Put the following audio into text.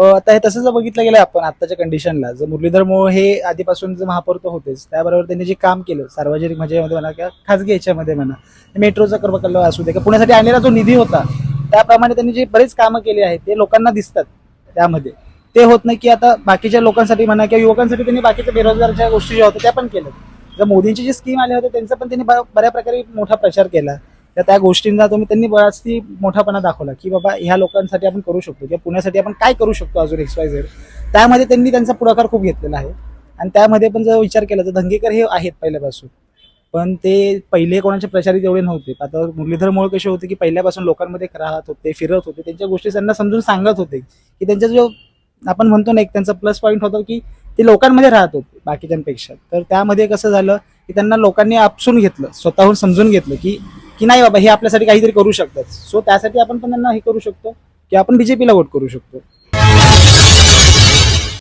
आता हे तसं जर बघितलं गेलं आपण आत्ताच्या कंडिशनला जर मुरलीधर मोहोळ हे आधीपासून जे महापौर तर होतेच त्याबरोबर त्यांनी जे काम केलं सार्वजनिक म्हणजे म्हणा किंवा खाजगी याच्यामध्ये म्हणा मेट्रोचा कर्मकल्ल असू दे का पुण्यासाठी आणलेला जो निधी होता त्याप्रमाणे त्यांनी जे बरेच कामं केली आहेत ते लोकांना दिसतात त्यामध्ये. ते होत नाही की आता बाकीच्या लोकांसाठी म्हणा किंवा युवकांसाठी त्यांनी बाकीच्या बेरोजगारच्या गोष्टी ज्या होत्या त्या पण केल्या. जर मोदींची जी स्कीम आली होती त्यांचा पण त्यांनी ब- बऱ्या प्रकारे मोठा प्रचार केला. तर त्या गोष्टींना तुम्ही त्यांनी बराच ती मोठापणा दाखवला की बाबा ह्या लोकांसाठी आपण करू शकतो किंवा पुण्यासाठी आपण काय करू शकतो अजून एक्स वाय झेड त्यामध्ये त्यांनी त्यांचा पुढाकार खूप घेतलेला आहे. आणि त्यामध्ये पण जर विचार केला तर धंगेकर हे आहेत पहिल्यापासून. पण ते पहिले कोणाचे प्रचारित एवढे नव्हते. आता मुरलीधर मोळ कसे होते की पहिल्यापासून लोकांमध्ये राहत होते फिरत होते. त्यांच्या गोष्टी त्यांना समजून सांगत होते की त्यांचा जो आपण म्हणतो ना एक त्यांचा प्लस पॉईंट होता की ते लोकांमध्ये राहत होते बाकीच्यांपेक्षा. तर त्यामध्ये कसं झालं की त्यांना लोकांनी आपसून घेतलं स्वतःहून समजून घेतलं की की नाही बाबा हे आपल्यासाठी काहीतरी करू शकतात. सो त्यासाठी आपण पण त्यांना हे करू शकतो की आपण बीजेपीला वोट करू शकतो.